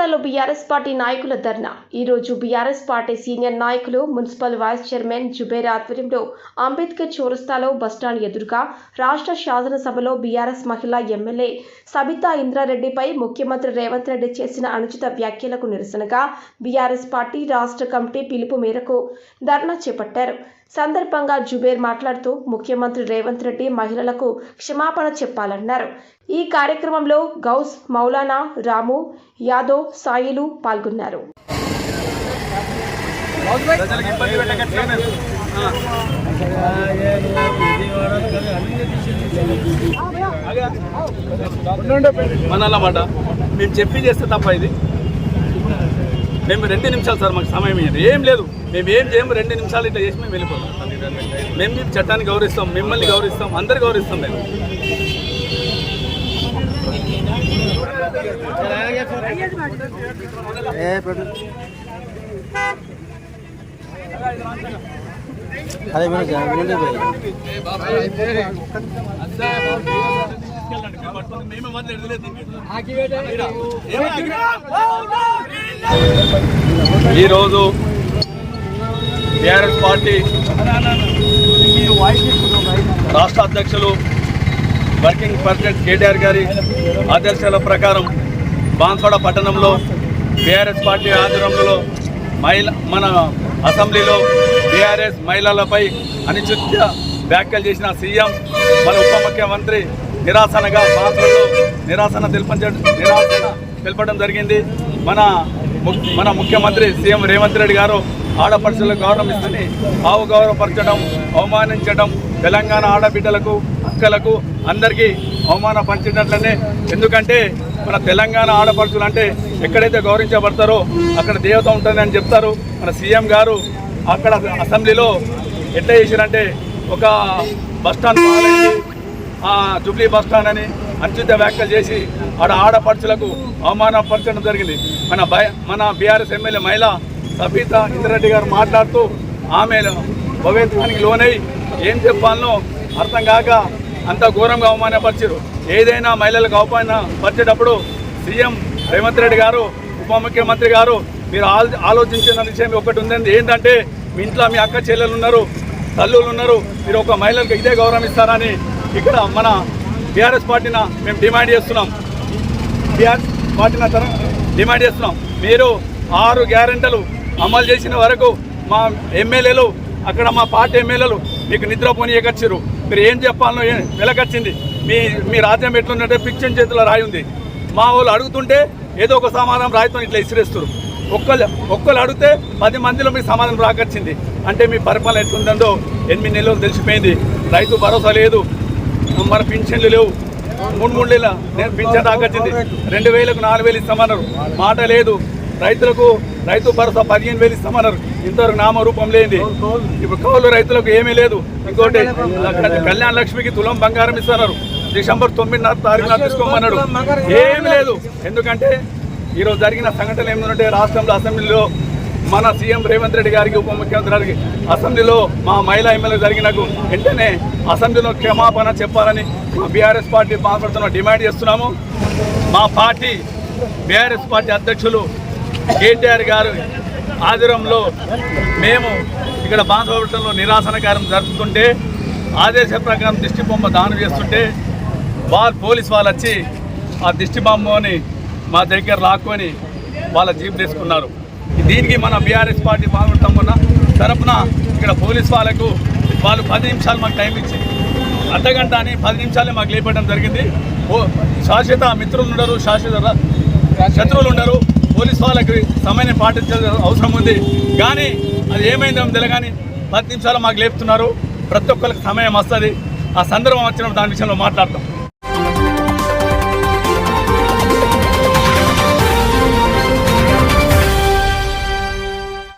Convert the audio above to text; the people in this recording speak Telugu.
విజయవాడలో బీఆర్ఎస్ పార్టీ నాయకుల ధర్నా. ఈ రోజు బీఆర్ఎస్ పార్టీ సీనియర్ నాయకులు మున్సిపల్ వైస్ చైర్మన్ జుబేర్ ఆధ్వర్యంలో అంబేద్కర్ చౌరస్తాలో బస్టాండ్ ఎదురుగా రాష్ట్ర శాసనసభలో బీఆర్ఎస్ మహిళా ఎమ్మెల్యే సబితా ఇంద్రారెడ్డిపై ముఖ్యమంత్రి రేవంత్ రెడ్డి చేసిన అనుచిత వ్యాఖ్యలకు నిరసనగా బీఆర్ఎస్ పార్టీ రాష్ట్ర కమిటీ పిలుపు మేరకు ధర్నా చేపట్టారు. సందర్భంగా జుబేర్ మాట్లాడుతూ ముఖ్యమంత్రి రేవంత్ రెడ్డి మహిళలకు క్షమాపణ చెప్పాలన్నారు. ఈ కార్యక్రమంలో గౌస్ మౌలానా రాము యాదవ్ సాయిలు పాల్గొన్నారు. మేము చెప్పి చేస్తే తప్ప ఇది. మేము రెండు నిమిషాలు సార్ మాకు సమయం ఇవ్వండి ఏం లేదు. మేము ఏం చేయము రెండు నిమిషాలు ఇట్లా చేసి మేము వెళ్ళిపోతాం. మేము మీ చట్టాన్ని గౌరవిస్తాం మిమ్మల్ని గౌరవిస్తాం అందరు గౌరవిస్తాం మేము. అదే మేమే ఈరోజు టీఆర్ఎస్ పార్టీ రాష్ట్ర అధ్యక్షులు వర్కింగ్ ప్రెసిడెంట్ కేటీఆర్ గారి ఆదేశాల ప్రకారం బాన్సోడ పట్టణంలో టీఆర్ఎస్ పార్టీ ఆధ్వర్యంలో మహిళ మన అసెంబ్లీలో టీఆర్ఎస్ మహిళలపై అనిశ్చిత వ్యాఖ్యలు చేసిన సీఎం మన ఉప ముఖ్యమంత్రి నిరాసనగా బాన్సోడలో నిరాసన తెలపడం నిరాశన తెలపడం జరిగింది. మన మన ముఖ్యమంత్రి సీఎం రేవంత్ రెడ్డి గారు ఆడపడుచులకు గౌరవం ఇస్తుంది ఆవు గౌరవపరచడం అవమానించడం తెలంగాణ ఆడబిడ్డలకు అక్కలకు అందరికీ అవమానం పంచినట్లనే ఎందుకంటే మన తెలంగాణ ఆడపడుచులు అంటే ఎక్కడైతే గౌరవించబడతారో అక్కడ దేవత ఉంటుందని చెప్తారు. మన సీఎం గారు అక్కడ అసెంబ్లీలో ఎట్లా చేశారంటే ఒక బస్ స్టాండ్ ఆ జూబ్లీ బస్ స్టాండ్ అని అంచుత వ్యాఖ్యలు చేసి ఆడ ఆడపడుచులకు అవమానపరచడం జరిగింది. మన భయ మన బీఆర్ఎస్ ఎమ్మెల్యే మహిళ సబీతా ఇంద్రెడ్డి గారు మాట్లాడుతూ ఆమె భవేత్వానికి లోనై ఏం చెప్పాలనో అర్థం కాక అంత ఘోరంగా అవమానపరిచారు ఏదైనా మహిళలకు అవమానపరిచేటప్పుడు సీఎం రేవంత్ రెడ్డి గారు ఉప ముఖ్యమంత్రి గారు మీరు ఆలోచించిన విషయం ఒకటి ఉందండి. ఏంటంటే మీ ఇంట్లో మీ అక్క చెల్లెలు ఉన్నారు తల్లులు ఉన్నారు మీరు ఒక మహిళలకు ఇదే గౌరవం ఇస్తారని ఇక్కడ మన బీఆర్ఎస్ పార్టీన మేము డిమాండ్ చేస్తున్నాం. బీఆర్ఎస్ పార్టీన తర డిమాండ్ చేస్తున్నాం. మీరు ఆరు గ్యారెంటీలు అమలు చేసిన వరకు మా ఎమ్మెల్యేలు అక్కడ మా పార్టీ ఎమ్మెల్యేలు మీకు నిద్రపోనీయకొచ్చారు మీరు ఏం చెప్పాలనో ఏ- వెలకొచ్చింది. మీ మీ రాజ్యం ఎట్లుందంటే పిక్చర్ చేతిలో రాయి ఉంది. మా వాళ్ళు అడుగుతుంటే ఏదో ఒక సమాధానం రాయితో ఇట్లా ఇసిరేస్తారు ఒక్కళ్ళు ఒక్కళ్ళు అడిగితే పది మందిలో మీ సమాధానం రాకొచ్చింది. అంటే మీ పరిపాలన ఎట్లుందో ఎనిమిది నెలలు తెలిసిపోయింది. రైతు భరోసా లేదు. మన పింఛన్లు లేవు. మూడు మూడు నెలల నేను పింఛన్ దాకొచ్చింది రెండు వేలకు నాలుగు వేలు ఇస్తామన్నారు. మాట లేదు. రైతులకు రైతు భరోసా పదిహేను వేలు ఇస్తామన్నారు. ఇంతవరకు నామరూపం లేనిది. ఇప్పుడు కౌలు రైతులకు ఏమీ లేదు. ఇంకోటి కళ్యాణ లక్ష్మికి తులం బంగారం ఇస్తున్నారు డిసెంబర్ తొమ్మిదిన్నర తారీఖున తీసుకోమన్నాడు. ఏమీ లేదు. ఎందుకంటే ఈరోజు జరిగిన సంఘటన ఏమిటంటే రాష్ట్రంలో అసెంబ్లీలో మన సీఎం రేవంత్ రెడ్డి గారికి ఉప ముఖ్యమంత్రి గారికి అసెంబ్లీలో మా మహిళా ఎమ్మెల్యే జరిగినకు వెంటనే అసెంబ్లీలో క్షమాపణ చెప్పాలని మా బీఆర్ఎస్ పార్టీ మాట్లాడుతున్న డిమాండ్ చేస్తున్నాము. మా పార్టీ బీఆర్ఎస్ పార్టీ అధ్యక్షులు కేటీఆర్ గారు ఆధ్వర్యంలో మేము ఇక్కడ బాంధవటంలో నిరాసన కార్యం జరుపుతుంటే ఆదేశ ప్రకారం దిష్టి బొమ్మ దానం చేస్తుంటే వాళ్ళు పోలీస్ వాళ్ళు వచ్చి ఆ దిష్టి బొమ్మని మా దగ్గర లాక్కొని వాళ్ళ జీప్ తీసుకున్నారు. దీనికి మన బీఆర్ఎస్ పార్టీ పాల్గొంటామన్న తరపున ఇక్కడ పోలీస్ వాళ్ళకు వాళ్ళు పది నిమిషాలు మాకు టైం ఇచ్చి అర్ధగంట అని పది నిమిషాలే మాకు లేపడం జరిగింది. ఓ శాశ్వత మిత్రులు ఉండరు శాశ్వత శత్రువులు ఉండరు. పోలీస్ వాళ్ళకి సమయాన్ని పాటించాల్సిన అవసరం ఉంది. కానీ అది ఏమైందో తెలియగాని పది నిమిషాలు మాకు లేపుతున్నారు. ప్రతి ఒక్కరికి సమయం వస్తుంది. ఆ సందర్భం వచ్చినప్పుడు దాని విషయంలో మాట్లాడతాం.